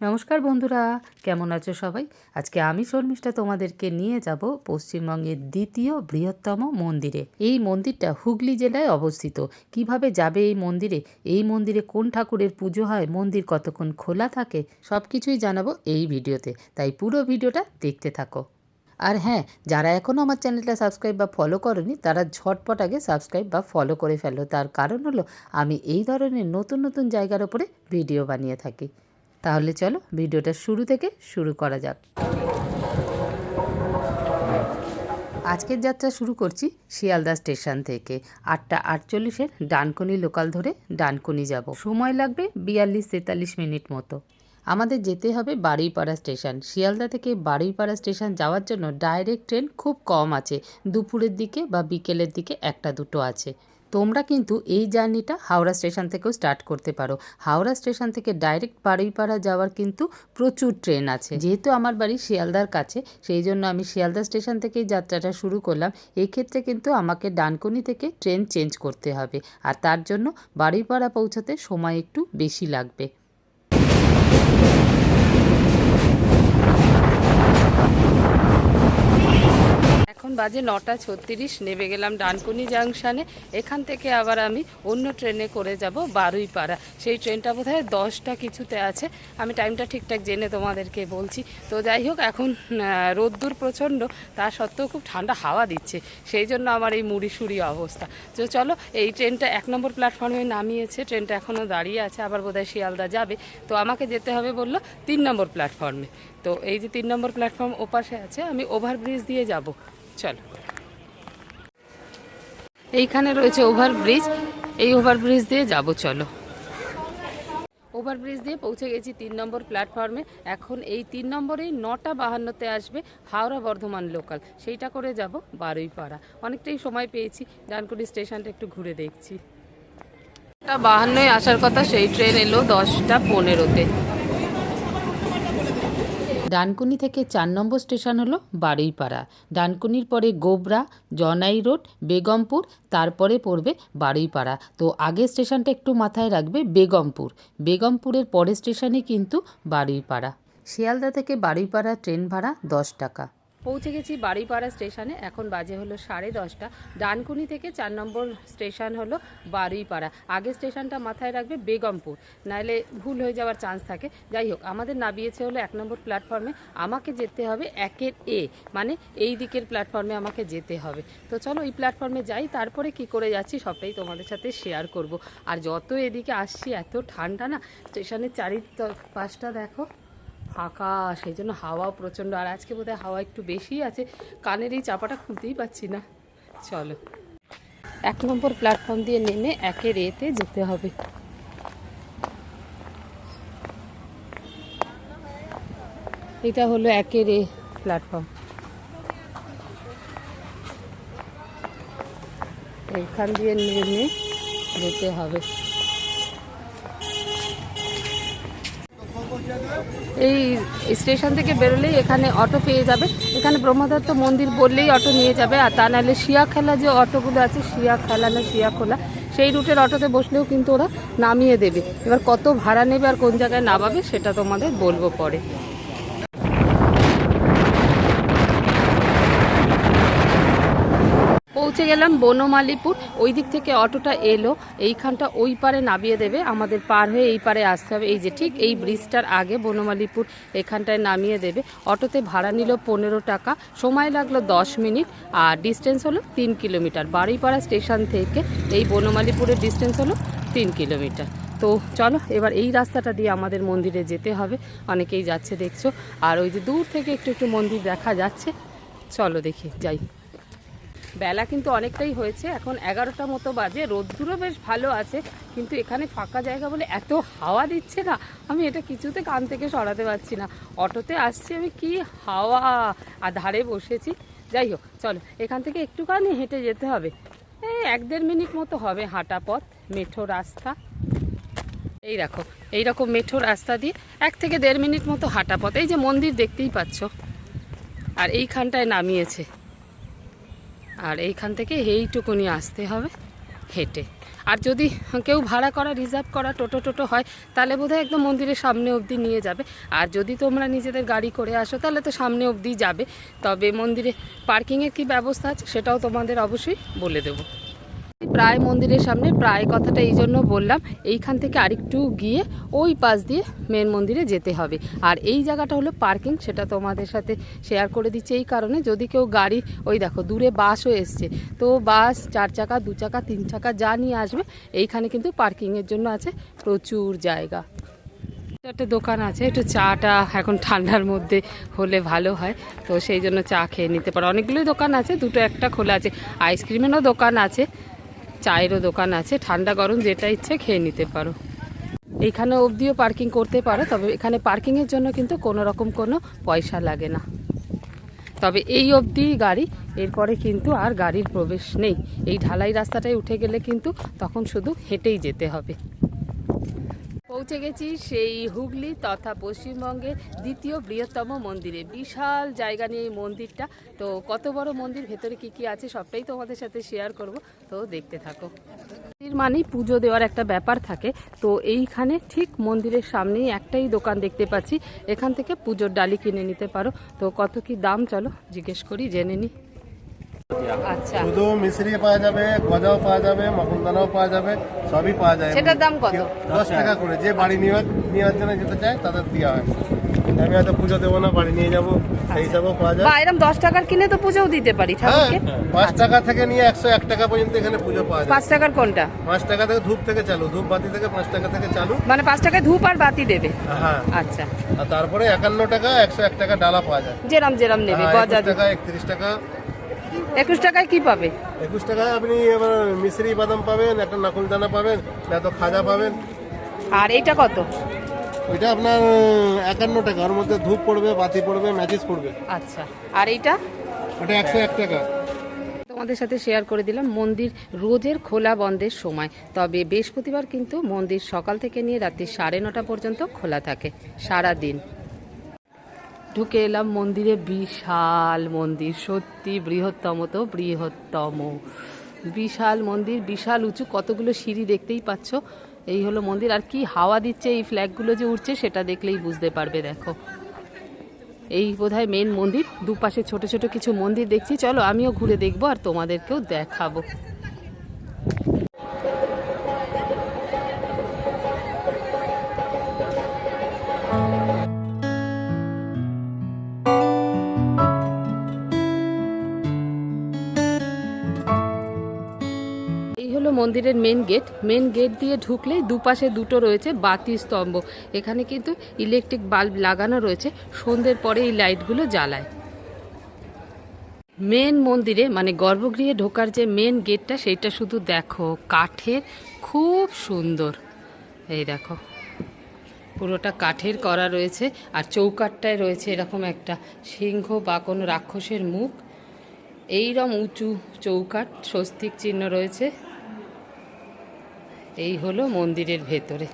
নমস্কার বন্ধুরা, কেমন আছো সবাই? আজকে আমি শর্মিষ্ঠা তোমাদেরকে নিয়ে যাব পশ্চিমবঙ্গের দ্বিতীয় বৃহত্তম মন্দিরে। এই মন্দিরটা হুগলি জেলায় অবস্থিত। কীভাবে যাবে এই মন্দিরে? এই মন্দিরে কোন ঠাকুরের পুজো হয়? মন্দির কতক্ষণ খোলা থাকে? সব কিছুই জানাব এই ভিডিওতে। তাই পুরো ভিডিওটা দেখতে থাকো। আর হ্যাঁ যারা এখনও আমার চ্যানেলটা সাবস্ক্রাইব বা ফলো করনি, তারা ঝটপট আগে সাবস্ক্রাইব বা ফলো করে ফেলো। তার কারণ হলো, আমি এই ধরনের নতুন নতুন জায়গার ওপরে ভিডিও বানিয়ে থাকি। তাহলে চলো ভিডিওটা শুরু থেকে শুরু করা যাক। আজকের যাত্রা শুরু করছি শিয়ালদা স্টেশন থেকে। আটটা আটচল্লিশের ডানকুনি লোকাল ধরে ডানকুনি যাব। সময় লাগবে বিয়াল্লিশ তেতাল্লিশ মিনিট মতো। আমাদের যেতে হবে বারুইপাড়া স্টেশন। শিয়ালদা থেকে বারুইপাড়া স্টেশন যাওয়ার জন্য ডাইরেক্ট ট্রেন খুব কম আছে। দুপুরের দিকে বা বিকেলের দিকে একটা দুটো আছে। তোমরা কিন্তু এই জার্নিটা হাওড়া স্টেশন থেকেও স্টার্ট করতে পারো। হাওড়া স্টেশন থেকে ডাইরেক্ট বারুইপাড়া যাওয়ার কিন্তু প্রচুর ট্রেন আছে। যেহেতু আমার বাড়ি শিয়ালদার কাছে, সেই জন্য আমি শিয়ালদা স্টেশন থেকেই যাত্রাটা শুরু করলাম। এক্ষেত্রে কিন্তু আমাকে ডানকনি থেকে ট্রেন চেঞ্জ করতে হবে। আর তার জন্য বারুইপাড়া পৌঁছাতে সময় একটু বেশি লাগবে। এখন বাজে নটা ছত্রিশ, নেমে গেলাম ডানকুনি জাংশনে। এখান থেকে আবার আমি অন্য ট্রেনে করে যাব বারুইপাড়া। সেই ট্রেনটা বোধ হয় দশটা কিছুতে আছে। আমি টাইমটা ঠিকঠাক জেনে তোমাদেরকে বলছি। তো যাই হোক, এখন রোদ্দুর প্রচণ্ড, তা সত্ত্বেও খুব ঠান্ডা হাওয়া দিচ্ছে। সেই জন্য আমার এই মুড়ি সুড়ি অবস্থা। তো চলো, এই ট্রেনটা এক নম্বর প্ল্যাটফর্মে নামিয়েছে, ট্রেনটা এখনও দাঁড়িয়ে আছে, আবার বোধহয় শিয়ালদা যাবে। তো আমাকে যেতে হবে বলল তিন নম্বর প্ল্যাটফর্মে। তো এই যে তিন নম্বর প্ল্যাটফর্ম ওপাশে আছে, আমি ওভারব্রিজ দিয়ে যাব। চলো। এইখানে রয়েছে ওভারব্রিজ। এই ওভারব্রিজ দিয়ে যাব, চলো। ওভারব্রিজ দিয়ে পৌঁছে গেছি তিন নম্বর প্ল্যাটফর্মে। এখন এই তিন নম্বরেই নটা বাহান্নতে আসবে হাওড়া বর্ধমান লোকাল সেইটা করে যাব বারুইপাড়া। অনেকটাই সময় পেয়েছি, ডানকুনি স্টেশনটা একটু ঘুরে দেখছি। বাহান্নয় আসার কথা, সেই ট্রেন এলো দশটা পনেরোতে। ডানকুনি থেকে চার নম্বর স্টেশন হলো বারুইপাড়া। ডানকুনির পরে গোবরা, জনাই রোড, বেগমপুর, তারপরে পড়বে বারুইপাড়া। তো আগের স্টেশনটা একটু মাথায় রাখবে, বেগমপুর। বেগমপুরের পরের স্টেশনে কিন্তু বারুইপাড়া। শিয়ালদা থেকে বারুইপাড়া ট্রেন ভাড়া দশ টাকা। পৌঁছে গেছি বারুইপাড়া স্টেশনে। এখন বাজে হলো সাড়ে দশটা। ডানকুনি থেকে চার নম্বর স্টেশন হলো বারুইপাড়া আগের স্টেশনটা মাথায় রাখবে বেগমপুর। নাহলে ভুল হয়ে যাওয়ার চান্স থাকে। যাই হোক, আমাদের নামিয়েছে হলো এক নম্বর প্ল্যাটফর্মে। আমাকে যেতে হবে একের এ মানে এই দিকের প্ল্যাটফর্মে আমাকে যেতে হবে। তো চলো এই প্ল্যাটফর্মে যাই, তারপরে কি করে যাচ্ছি সবটাই তোমাদের সাথে শেয়ার করব। আর যত এদিকে আসছি, এত ঠান্ডা না। স্টেশনের চারি পাশটা দেখো। ফাঁকা, সেই জন্য হাওয়া প্রচণ্ড। আর আজকে বোধহয় হাওয়া একটু বেশি আছে। কানের এই চাপাটা খুলতেই পাচ্ছি না। চলো। এক নম্বর প্ল্যাটফর্ম দিয়ে নেমে একের এতে যেতে হবে। এটা হলো একের এ প্ল্যাটফর্ম এইখান দিয়ে নেমে যেতে হবে। এই স্টেশন থেকে বেরোলেই এখানে অটো পেয়ে যাবে। এখানে ব্রহ্মদত্ত মন্দির বললেই অটো নিয়ে যাবে, আর তা নাহলে শিয়া খেলা যে অটোগুলো আছে শিয়া খেলা না শিয়া খোলা সেই রুটের অটোতে বসলেও কিন্তু ওরা নামিয়ে দেবে। এবার কত ভাড়া নেবে আর কোন জায়গায় নামাবে, সেটা তোমাদের বলব পরে। পৌঁছে গেলাম বনমালীপুর। ওই দিক থেকে অটোটা এলো, এইখানটা ওই পারে নামিয়ে দেবে। আমাদের পার হয়ে এই পারে আসতে হবে। এই যে ঠিক এই ব্রিজটার আগে বনমালীপুর এখানটায় নামিয়ে দেবে। অটোতে ভাড়া নিল পনেরো টাকা, সময় লাগল দশ মিনিট, আর ডিস্টেন্স হলো তিন কিলোমিটার। বারুইপাড়া স্টেশন থেকে এই বনমালীপুরের ডিস্টেন্স হলো তিন কিলোমিটার। তো চলো, এবার এই রাস্তাটা দিয়ে আমাদের মন্দিরে যেতে হবে। অনেকেই যাচ্ছে দেখছ। আর ওই যে দূর থেকে একটু একটু মন্দির দেখা যাচ্ছে। চলো দেখি, যাই। বেলা কিন্তু অনেকটাই হয়েছে। এখন এগারোটা মতো বাজে, রোদ্দুরও বেশ ভালো আছে, কিন্তু এখানে ফাঁকা জায়গা বলে এত হাওয়া দিচ্ছে না। আমি এটা কিছুতে কান থেকে সরাতে পারছি না। অটোতে আসছি আমি, কি হাওয়া! আর ধারে বসেছি। যাই হোক, চলো, এখান থেকে একটুখানি হেঁটে যেতে হবে। এই এক দেড় মিনিট মতো হবে হাঁটা পথ, মেঠো রাস্তা। এই দেখো এই রকম মেঠো রাস্তা দিয়ে এক থেকে দেড় মিনিট মতো হাঁটা পথ। এই যে মন্দির দেখতেই পাচ্ছ। আর এইখানটায় নামিয়েছে। আর এইখান থেকে এইটুকুনি আসতে হবে হেঁটে। আর যদি কেউ ভাড়া করা রিজার্ভ করা, টোটো টোটো হয়, তাহলে বোধহয় একদম মন্দিরের সামনে অবধি নিয়ে যাবে। আর যদি তোমরা নিজেদের গাড়ি করে আসো, তাহলে তো সামনে অবধি যাবে। তবে মন্দিরে পার্কিংয়ের কী ব্যবস্থা আছে, সেটাও তোমাদের অবশ্যই বলে দেবো। প্রায় মন্দিরের সামনে, প্রায় কথাটা এই জন্য বললাম, এইখান থেকে আরেকটু গিয়ে ওই পাশ দিয়ে মেন মন্দিরে যেতে হবে। আর এই জায়গাটা হলো পার্কিং সেটা তোমাদের সাথে শেয়ার করে দিচ্ছি এই কারণে। যদি কেউ গাড়ি, ওই দেখো দূরে বাসও এসছে, তো বাস চার চাকা, দু চাকা, তিন চাকা যা নিয়ে আসবে, এইখানে কিন্তু পার্কিংয়ের জন্য আছে প্রচুর জায়গা। একটা দোকান আছে, একটু চাটা এখন ঠান্ডার মধ্যে হলে ভালো হয়, তো সেই জন্য চা খেয়ে নিতে পারো। অনেকগুলোই দোকান আছে, দুটো একটা খোলা আছে। আইসক্রিমেরও দোকান আছে। চায়েরও দোকান আছে। ঠান্ডা গরম যেটা ইচ্ছে খেয়ে নিতে পারো। এখানে অবধিও পার্কিং করতে পারো, তবে এখানে পার্কিংয়ের জন্য কিন্তু কোনো রকম কোনো পয়সা লাগে না। তবে এই অবধি গাড়ি, এরপরে কিন্তু আর গাড়ির প্রবেশ নেই। এই ঢালাই রাস্তাটায় উঠে গেলে কিন্তু তখন শুধু হেঁটেই যেতে হবে। পৌঁছে গেছি সেই হুগলি তথা পশ্চিমবঙ্গের দ্বিতীয় বৃহত্তম মন্দিরে। বিশাল জায়গা নিয়ে এই মন্দিরটা। তো কত বড় মন্দির? ভেতরে কি কি আছে? সবটাই তোমাদের সাথে শেয়ার করব। তো দেখতে থাকো। মন্দির মানেই পুজো দেওয়ার একটা ব্যাপার থাকে। তো এইখানে ঠিক মন্দিরের সামনেই একটাই দোকান দেখতে পাচ্ছি। এখান থেকে পুজোর ডালি কিনে নিতে পারো। তো কত কি দাম? চলো জিজ্ঞেস করি, জেনে নি। আচ্ছা। শুধু মিশ্রি পাওয়া যাবে গজাও পাওয়া যাবে মকনদানাও পাওয়া যাবে সবই পাওয়া যায়। সেটার দাম কত? দশ টাকা করে। যে বাড়ি নেওয়ার নেওয়ার জন্য যেতে চায় তাদের দেওয়া হয়। আমি হয়তো পুজো দেবো না বাড়ি নিয়ে যাব সেই হিসাবেও পাওয়া যায়। বা এরকম দশ টাকার কিনে তো পুজোও দিতে পারি হ্যাঁ ঠাকুরকে। পাঁচ টাকা থেকে নিয়ে একশো এক টাকা পর্যন্ত এখানে পুজো পাওয়া যায়। পাঁচ টাকার কোনটা? পাঁচ টাকা থেকে ধূপ থেকে চালু ধূপ বাতি থেকে পাঁচ টাকা থেকে চালু। মানে পাঁচ টাকায় ধূপ আর বাতি দেবে? হ্যাঁ। আচ্ছা। আর তারপরে একান্ন টাকা একশো এক টাকা ডালা পাওয়া যায়। যেরাম যেরাম নেবে হ্যাঁ, একত্রিশ টাকা একুশ টাকায় কি পাবে? একুশ টাকায় আপনি এবার মিশ্রি বাদাম পাবেন একটা নাকুল দানা পাবেন তো খাজা পাবেন। আর এইটা কত? ওইটা আপনার একান্ন টাকা। ওর মধ্যে ধূপ পড়বে বাতি পড়বে ম্যাচিস পড়বে। আচ্ছা। আর এইটা? ওটা একশো এক টাকা। তোমাদের সাথে শেয়ার করে দিলাম মন্দির রোজের খোলা বন্ধের সময়। তবে বৃহস্পতিবার কিন্তু মন্দির সকাল থেকে নিয়ে রাত্রি সাড়ে নটা পর্যন্ত খোলা থাকে সারা দিন ঢুকে এলাম মন্দিরে, বিশাল মন্দির, সত্যি বৃহত্তম তো বৃহত্তম। বিশাল মন্দির, বিশাল উঁচু, কতগুলো সিঁড়ি দেখতেই পাচ্ছ? এই হলো মন্দির, আর কি হাওয়া দিচ্ছে এই ফ্ল্যাগগুলো যে উঠছে সেটা দেখলেই বুঝতে পারবে, দেখো। এই বোধহয় মেন মন্দির, দুপাশে ছোট ছোট কিছু মন্দির দেখছি। চলো আমিও ঘুরে দেখব আর তোমাদেরকেও দেখাবো। মন্দিরের মেন গেট মেন গেট দিয়ে ঢুকলেই দুপাশে দুটো রয়েছে বাতি স্তম্ভ। এখানে কিন্তু ইলেকট্রিক বাল্ব লাগানো রয়েছে, সন্ধ্যের পরে এই লাইটগুলো জ্বালায়। মেন মন্দিরে মানে গর্ভগৃহে ঢোকার যে মেন গেটটা সেইটা শুধু দেখো, কাঠের খুব সুন্দর। এই দেখো, পুরোটা কাঠের করা রয়েছে, আর চৌকাঠটায় রয়েছে এরকম একটা সিংহ বা কোনো রাক্ষসের মুখ। এইরকম উঁচু চৌকাঠ, স্বস্তিক চিহ্ন রয়েছে। এই হলো মন্দিরের ভেতরে।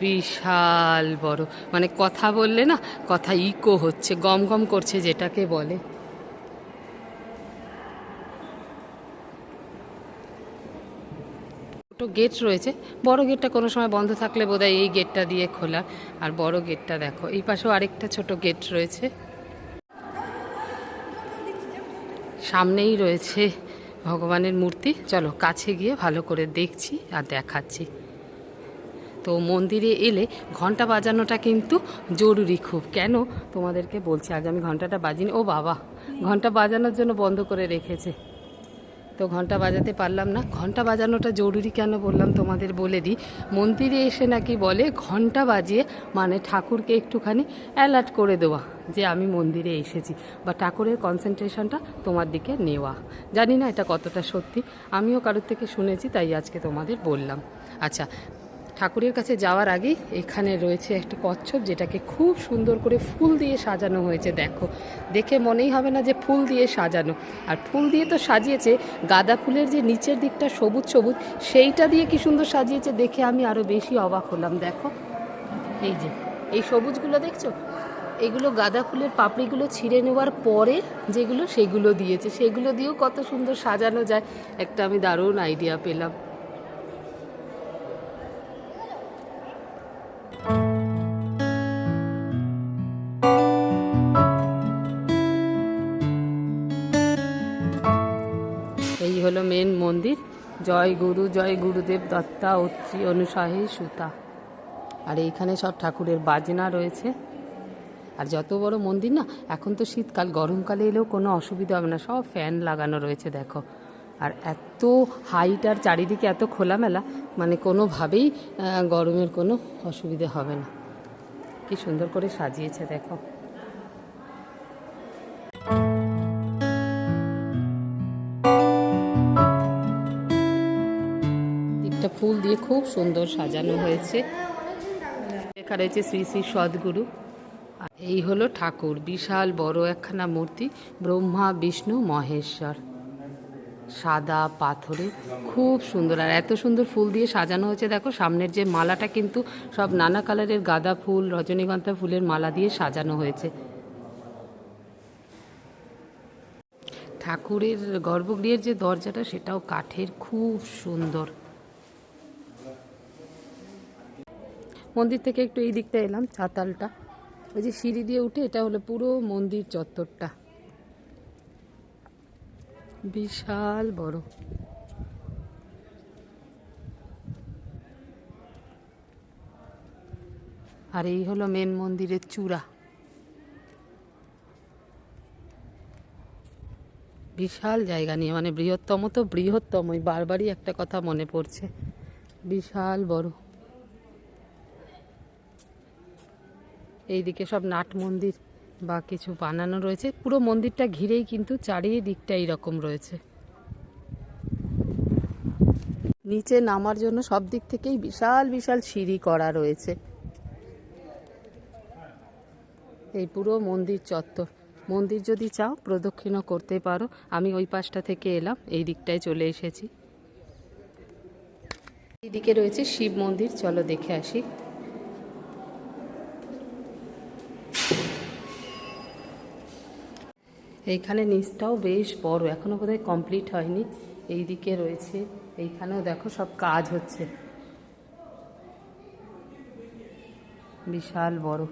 বিশাল বড়। মানে কথা বললে না, কথা ইকো হচ্ছে গম গম করছে যেটাকে বলে। ছোটো গেট রয়েছে, বড় গেটটা কোনো সময় বন্ধ থাকলে বোধহয় এই গেটটা দিয়ে খোলা। আর বড় গেটটা দেখো, এই পাশেও আরেকটা ছোট গেট রয়েছে। সামনেই রয়েছে ভগবানের মূর্তি। চলো কাছে গিয়ে ভালো করে দেখছি আর দেখাচ্ছি। তো মন্দিরে এলে ঘণ্টা বাজানোটা কিন্তু জরুরি খুব। কেন? তোমাদেরকে বলছি আগে আমি ঘন্টাটা বাজিনি। ও বাবা ঘণ্টা বাজানোর জন্য বন্ধ করে রেখেছে। তো ঘণ্টা বাজাতে পারলাম না। ঘণ্টা বাজানোটা জরুরি কেন বললাম তোমাদের বলে দিই। মন্দিরে এসে নাকি বলে, ঘণ্টা বাজিয়ে মানে ঠাকুরকে একটুখানি অ্যালার্ট করে দেওয়া যে আমি মন্দিরে এসেছি বা ঠাকুরের কনসেন্ট্রেশনটা তোমার দিকে নেওয়া। জানি না এটা কতটা সত্যি। আমিও কারোর থেকে শুনেছি, তাই আজকে তোমাদের বললাম। আচ্ছা ঠাকুরের কাছে যাওয়ার আগেই এখানে রয়েছে একটা কচ্ছপ যেটাকে খুব সুন্দর করে ফুল দিয়ে সাজানো হয়েছে, দেখো। দেখে মনেই হবে না যে ফুল দিয়ে সাজানো। আর ফুল দিয়ে তো সাজিয়েছে, গাঁদা ফুলের যে নিচের দিকটা সবুজ সবুজ, সেইটা দিয়ে কি সুন্দর সাজিয়েছে দেখে আমি আরও বেশি অবাক হলাম, দেখো। এই যে, এই সবুজগুলো দেখছ? এগুলো গাঁদা ফুলের পাপড়িগুলো ছিঁড়ে নেওয়ার পরে যেগুলো, সেগুলো দিয়েছে। সেগুলো দিয়েও কত সুন্দর সাজানো যায়, একটা আমি দারুণ আইডিয়া পেলাম। হলো মেন মন্দির। জয় গুরু, জয় গুরুদেব দত্তা, অত্রি অনুসাহী সুতা। আর এইখানে সব ঠাকুরের বাজনা রয়েছে। আর যত বড় মন্দির না, এখন তো শীতকাল, গরমকালে এলেও কোনো অসুবিধা হবে না। সব ফ্যান লাগানো রয়েছে, দেখো। আর এত হাইট আর চারিদিকে এত খোলামেলা মানে কোনোভাবেই গরমের কোনো অসুবিধে হবে না। কি সুন্দর করে সাজিয়েছে, দেখো। দিকটা ফুল দিয়ে খুব সুন্দর সাজানো হয়েছে। লেখা রয়েছে শ্রী শ্রী সদ্গুরু। এই হলো ঠাকুর, বিশাল বড় একখানা মূর্তি, ব্রহ্মা, বিষ্ণু, মহেশ্বর। সাদা পাথরে খুব সুন্দর, আর এত সুন্দর ফুল দিয়ে সাজানো হয়েছে। দেখো, সামনের যে মালাটা কিন্তু সব নানা কালারের গাঁদা ফুল, রজনীগন্ধা ফুলের মালা দিয়ে সাজানো হয়েছে। ঠাকুরের গর্ভগৃহের যে দরজাটা, সেটাও কাঠের, খুব সুন্দর। মন্দির থেকে একটু এই দিকটা এলাম, চাতালটা। ওই যে সিঁড়ি দিয়ে উঠে এটা হলো পুরো মন্দির চত্বরটা। বিশাল বড়। আর এই হলো মেন মন্দিরের চূড়া। বিশাল জায়গা নিয়ে মানে বৃহত্তম তো বৃহত্তমই, বারবারই একটা কথা মনে পড়ছে। বিশাল বড়। এইদিকে সব নাট মন্দির বা কিছু বানানো রয়েছে। পুরো মন্দিরটা ঘিরেই কিন্তু চারিদিকটা এইরকম রয়েছে। নিচে নামার জন্য সব দিক থেকেই বিশাল বিশাল সিঁড়ি করা রয়েছে। এই পুরো মন্দির চত্বর। মন্দির যদি চাও, প্রদক্ষিণও করতে পারো। আমি ওই পাশটা থেকে এলাম, এই দিকটায় চলে এসেছি। এইদিকে রয়েছে শিব মন্দির। চলো দেখে আসি। এইখানে নিচটাও বেশ বড়, এখনও বোধহয় কমপ্লিট হয়নি এই দিকে রয়েছে, এইখানেও দেখো সব কাজ হচ্ছে। বিশাল বড়।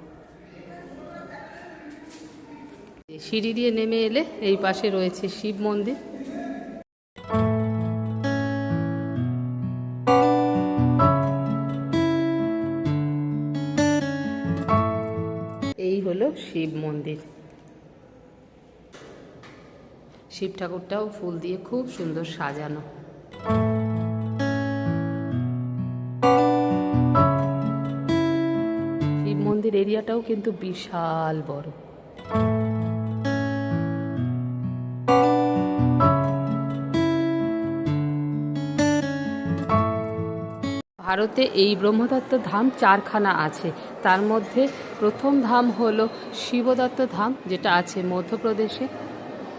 সিঁড়ি দিয়ে নেমে এলে এই পাশে রয়েছে শিব মন্দির। এই হলো শিব মন্দির। শিব ঠাকুরটাও ফুল দিয়ে খুব সুন্দর সাজানো। শিব মন্দির এরিয়াটাও কিন্তু বিশাল বড়। ভারতে এই ব্রহ্মদত্ত ধাম চারখানা আছে। তার মধ্যে প্রথম ধাম হলো শিবদত্ত ধাম, যেটা আছে মধ্যপ্রদেশে।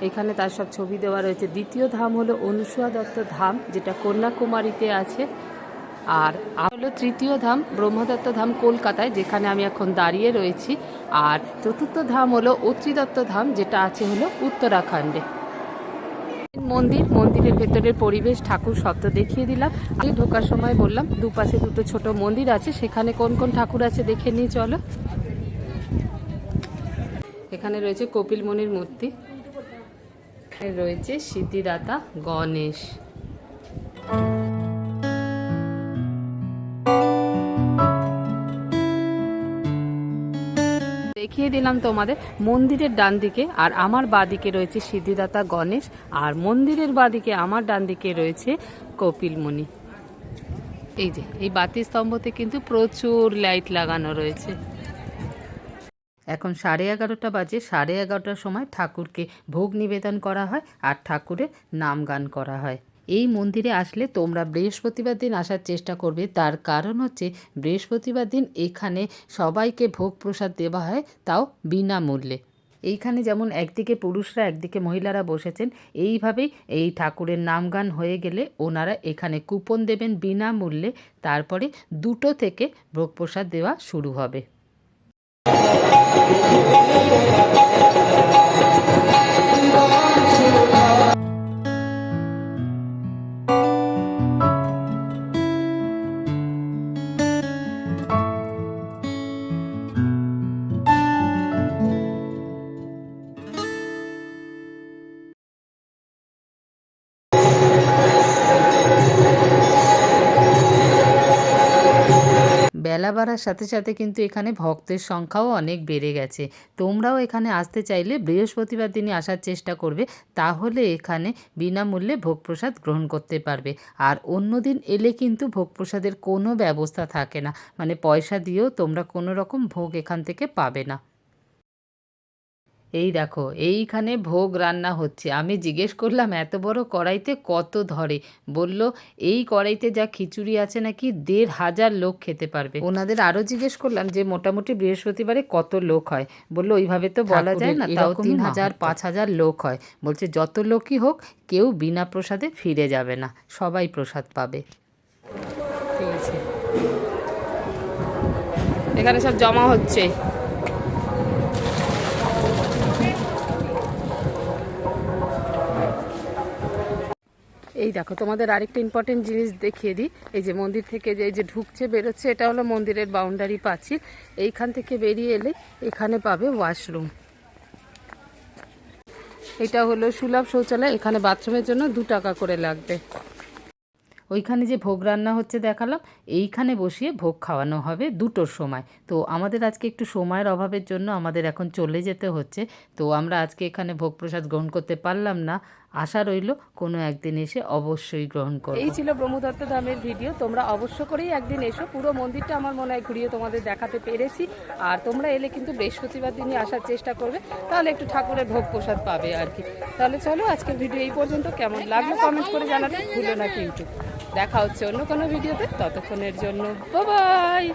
এখানে তার সব ছবি দেওয়া রয়েছে। দ্বিতীয় ধাম হলো অনুসুয়া দত্ত ধাম, যেটা কন্যাকুমারীতে আছে। আর হলো তৃতীয় ধাম, ব্রহ্মদত্ত ধাম কলকাতায়, যেখানে আমি এখন দাঁড়িয়ে রয়েছি। আর চতুর্থ ধাম হলো অত্রিদত্ত ধাম, যেটা আছে হলো উত্তরাখণ্ডে। মন্দির, মন্দিরের ভেতরের পরিবেশ ঠাকুর শব্দ দেখিয়ে দিলাম। আমি ঢোকার সময় বললাম, দুপাশে দুটো ছোট মন্দির আছে, সেখানে কোন কোন ঠাকুর আছে দেখে নিয়ে চলো। এখানে রয়েছে কপিল মুনির মূর্তি। রয়েছে সিদ্ধিদাতা গণেশ। দেখিয়ে দিলাম তোমাদের মন্দিরের ডান দিকে, আর আমার বাদিকে রয়েছে সিদ্ধিদাতা গণেশ, আর মন্দিরের বাদিকে আমার ডান দিকে রয়েছে কপিল মুনি। এই যে, এই বাতি স্তম্ভতে কিন্তু প্রচুর লাইট লাগানো রয়েছে। এখন সাড়ে এগারোটা বাজে, সাড়ে এগারোটার সময় ঠাকুরকে ভোগ নিবেদন করা হয় আর ঠাকুরের নাম গান করা হয়। এই মন্দিরে আসলে তোমরা বৃহস্পতিবার দিন আসার চেষ্টা করবে। তার কারণ হচ্ছে বৃহস্পতিবার দিন এখানে সবাইকে ভোগ প্রসাদ দেওয়া হয় তাও বিনামূল্যে। এইখানে যেমন একদিকে পুরুষরা, একদিকে মহিলারা বসেছেন, এইভাবেই এই ঠাকুরের নাম গান হয়ে গেলে ওনারা এখানে কুপন দেবেন বিনামূল্যে। তারপরে দুটো থেকে ভোগ প্রসাদ দেওয়া শুরু হবে। Thank you. বেলা বাড়ার সাথে সাথে কিন্তু এখানে ভক্তের সংখ্যাও অনেক বেড়ে গেছে। তোমরাও এখানে আসতে চাইলে বৃহস্পতিবার দিনই আসার চেষ্টা করবে, তাহলে এখানে বিনামূল্যে ভোগ প্রসাদ গ্রহণ করতে পারবে। আর অন্য দিন এলে কিন্তু ভোগ প্রসাদের কোনো ব্যবস্থা থাকে না। মানে পয়সা দিয়েও তোমরা কোনো রকম ভোগ এখান থেকে পাবে না। এই দেখো এইখানে ভোগ রান্না হচ্ছে। আমি জিজ্ঞেস করলাম এত বড় কড়াইতে কত ধরে? বলল এই কড়াইতে যা খিচুড়ি আছে নাকি দেড় হাজার লোক খেতে পারবে। ওনাদের আরও জিজ্ঞেস করলাম যে মোটামুটি বৃহস্পতিবারে কত লোক হয়? বলল ওইভাবে তো বলা যায় না তাও তিন হাজার পাঁচ হাজার লোক হয়। বলছে যত লোকই হোক কেউ বিনা প্রসাদে ফিরে যাবে না সবাই প্রসাদ পাবে। ঠিক আছে। এখানে সব জমা হচ্ছে। এই দেখো, তোমাদের আরেকটা ইম্পর্টেন্ট জিনিস দেখিয়ে দিই। এই যে মন্দির থেকে যে এই যে ঢুকছে, বেরোচ্ছে, এটা হলো মন্দিরের বাউন্ডারি পাচ্ছিল এইখান থেকে বেরিয়ে এলে এখানে পাবে ওয়াশরুম এটা হলো সুলভ শৌচালয়, এখানে বাথরুমের জন্য দু টাকা করে লাগবে। ওইখানে যে ভোগ রান্না হচ্ছে দেখালাম, এইখানে বসিয়ে ভোগ খাওয়ানো হবে দুটোর সময়। তো আমাদের আজকে একটু সময়ের অভাবের জন্য আমাদের এখন চলে যেতে হচ্ছে। তো আমরা আজকে এখানে ভোগ প্রসাদ গ্রহণ করতে পারলাম না। আশা রইল কোনো একদিন এসে অবশ্যই গ্রহণ করব। এই ছিল ব্রহ্মদত্ত ধামের ভিডিও। তোমরা অবশ্য করেই একদিন এসো। পুরো মন্দিরটা আমার মনে হয় ঘুরিয়ে তোমাদের দেখাতে পেরেছি। আর তোমরা এলে কিন্তু বৃহস্পতিবার দিনই আসার চেষ্টা করবে। তাহলে একটু ঠাকুরের ভোগ প্রসাদ পাবে আর কি। তাহলে চলো, আজকের ভিডিও এই পর্যন্ত। কেমন লাগল কমেন্ট করে জানাতে ভুলো না কিন্তু। দেখা হচ্ছে অন্য কোনো ভিডিওতে। ততক্ষণের জন্য বাই